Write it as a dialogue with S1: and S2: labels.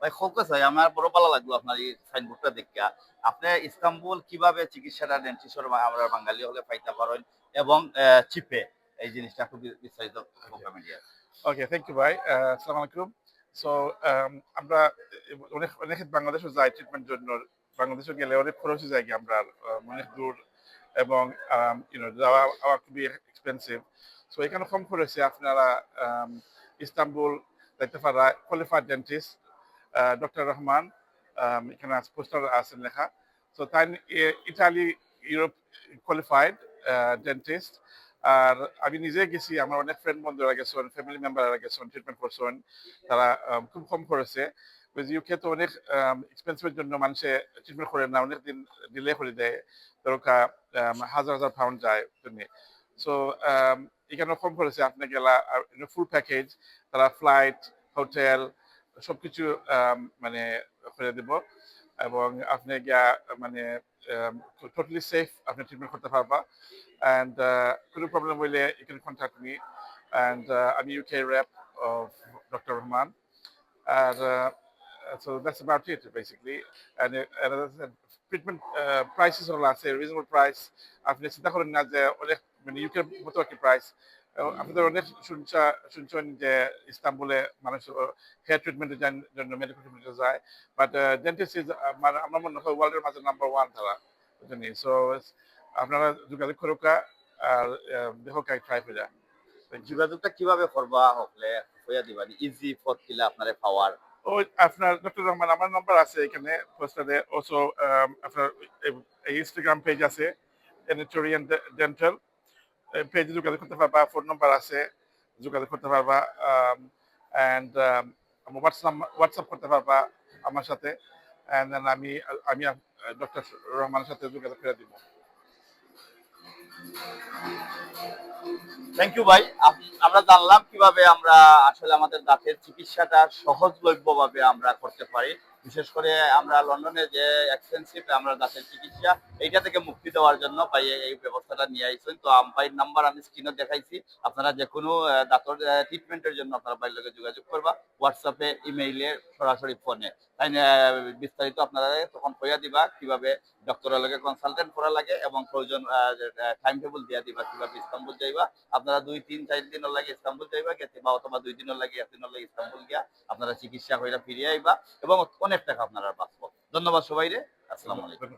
S1: ভাই খোকা চাই আমার বড় ভালো লাগল আপনার এই সাইনবোর্ডটা দেখা। আপনি ইস্তাম্বুল কীভাবে চিকিৎসাটা ডেন্টিস্টর আমরা বাঙালি হলে পাইতে পারেন এবং চিপে। এই জিনিসটা খুব বিস্তারিত
S2: ওকে থ্যাংক ইউ ভাই। আসসালামু আলাইকুম। সো আমরা অনেক অনেক বাংলাদেশও যাই ট্রিটমেন্ট জন্য। বাংলাদেশে গেলে অনেক খরচ যায় কি আমরা অনেক দূর এবং ইউনো যাওয়া, আওয়া খুবই এক্সপেন্সিভ সো এখানে কম খরচে আপনারা ইস্তাম্বুল, যাইতে পারা কোয়ালিফাইড ডেন্টিস্ট ডক্টর রহমান এখানে পোস্টার আছেন লেখা। সো তাই ইটালি ইউরোপ কোয়ালিফাইড ডেন্টিস্ট আর আমি নিজে গেছি, আমার অনেক ফ্রেন্ড বন্ধুরা গেছেন ফ্যামিলি মেম্বাররা গেছেন ট্রিটমেন্ট করছেন তারা খুব কম খরচে ইউকে তো অনেক এক্সপেন্সিভের জন্য মানুষে ট্রিটমেন্ট করে না, অনেক দিন ডিলে করে দেয়। দরকা হাজার হাজার পাউন্ড যায় জন্য। সো এখানে কম খরচে আপনি গেলা ফুল প্যাকেজ তারা ফ্লাইট হোটেল সবকিছু আম, মানে করে দিব এবং আপনি গিয়া মানে টোটালি সেফ আপনি ট্রিটমেন্ট করতে পারবা uh, কোনো প্রবলেম হইলে contact me and uh, I'm UK rep of Dr. Rahman and uh, so that's about it basically and, uh, and as I said, treatment uh, আপনি চিন্তা করেন না যে অনেক মানে ইউকের মতো একটি প্রাইস আপনাদের অনেক শুনছা শুনছেন যে ইস্তাম্বুলে মানুষ হেয়ার ট্রিটমেন্টের জন্য মেডিকেল ট্রিটমেন্টে যায়। বাট ডেন্টিস্ট ইজ আমার মনে হয় ওয়ার্ল্ডের মাঝে নাম্বার ওয়ান তারা বুঝলেন সো আপনারা যোগাযোগ করুকা আর দেখো কাই ট্রাই করে।
S1: যোগাযোগটা কীভাবে করবা হলে? হইয়া দিবানি ইজি ফর কিলা আপনারে পাওয়ার।
S2: ও আপনার ডক্টর রহমান আমার নাম্বার আছে এখানে পোস্টারে অলসো আপনার ইনস্টাগ্রাম পেজ আছে এনিটোরিয়ান ডেন্টাল পেজে যোগাযোগ করতে পারবা ফোন নাম্বার আছে, যোগাযোগ করতে পারবা অ্যান্ড হোয়াটসঅ্যাপ হোয়াটসঅ্যাপ করতে পারবা আমার সাথে অ্যান্ড আমি আমি ডক্টর রহমানের সাথে যোগাযোগ করে দিব।
S1: থ্যাংক ইউ ভাই। আমরা জানলাম কীভাবে আমরা আসলে আমাদের দাঁতের চিকিৎসাটা সহজলভ্য ভাবে আমরা করতে পারি। বিশেষ করে আমরা লন্ডনে যে এক্সপেন্সিভ আমরা দাঁতের চিকিৎসা, এইটা থেকে মুক্তি দেওয়ার জন্য ভাই এই- ব্যবস্থাটা নিয়ে আইছেন তো ভাইয়ের নাম্বার আমি স্ক্রিনে দেখাইছি। আপনারা যে কোনো দাঁতর ট্রিটমেন্টের জন্য আপনারা ভাইয়ের লগে যোগাযোগ করবা। হোয়াটসঅ্যাপে ইমেইলে সরাসরি ফোনে তাই বিস্তারিত আপনারা তখন কইয়া দিবা কীভাবে ডক্টরের লগে কনসালটেন্ট করা লাগে এবং প্রয়োজন টাইম টেবিল দিয়া দিবা, কীভাবে ইস্তাম্বুল যাইবা। আপনারা দুই, তিন, চার দিনের লাগে ইস্তাম্বুল যাইবা, গেছে বা অথবা দুই দিনের লাগে, এক দিনের লাগে ইস্তাম্বুল গিয়া আপনারা চিকিৎসা হইয়া ফিরে আইবা। এবং অনেক টাকা আপনারা বাঁচবো। ধন্যবাদ সবাই রে আসসালামু আলাইকুম।